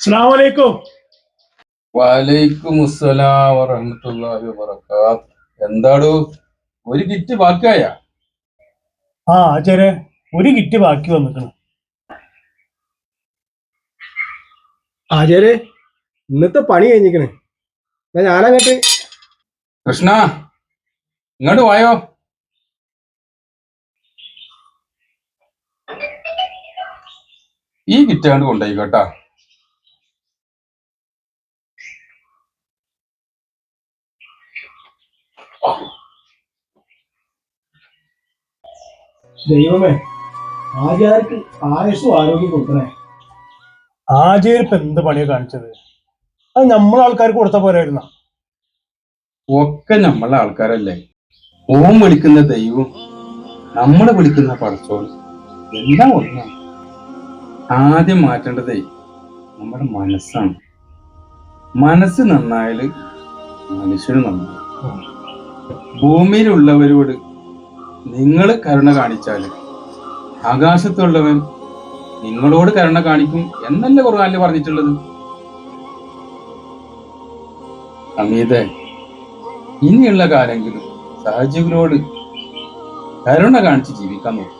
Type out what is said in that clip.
അസ്സലാമലൈക്കും വലൈക്കും അസ്സലാം വറഹ്മത്തുള്ളാഹി വബറകാത്ത് എന്താടോ ഒരു കിറ്റ് ബാക്കിയായ? ആ ആചാര്യ ഒരു കിറ്റ് ബാക്കി വന്നിക്കണം. ആചാര്യ ഇന്നത്തെ പണി കഴിഞ്ഞിക്കണേ. എന്നാ ഞാനങ്ങട്ട് കൃഷ്ണ ഇങ്ങോട്ട് വായോ? ഈ കിറ്റ് കണ്ട് കൊണ്ടുപോയി ദൈവമേ ആചാര്യക്ക് ആയുസും ആരോഗ്യം കൊടുക്കണേ. ആചാര്യ ഇപ്പൊ എന്ത് പണിയാ കാണിച്ചത്? അത് നമ്മളെ ആൾക്കാർക്ക് കൊടുത്ത പോരായിരുന്ന? ഒക്കെ നമ്മളെ ആൾക്കാരല്ലേ. ഓം വിളിക്കുന്ന ദൈവം നമ്മളെ വിളിക്കുന്ന പടച്ചോൾ എല്ലാം ഒന്നാണ് ആദ്യം മാറ്റേണ്ടതേ നമ്മുടെ മനസ്സാണ്. മനസ്സ് നന്നായാൽ മനുഷ്യന് നന്നാവും. ഭൂമിയിലുള്ളവരോട് നിങ്ങൾ കരുണ കാണിച്ചാൽ ആകാശത്തുള്ളവൻ നിങ്ങളോട് കരുണ കാണിക്കും എന്നല്ല ഖുർആനിൽ പറഞ്ഞിട്ടുള്ളത്? അമീത ഇനിയുള്ള കാലെങ്കിലും സഹജീവികളോട് കരുണ കാണിച്ച് ജീവിക്കാൻ നോക്കും.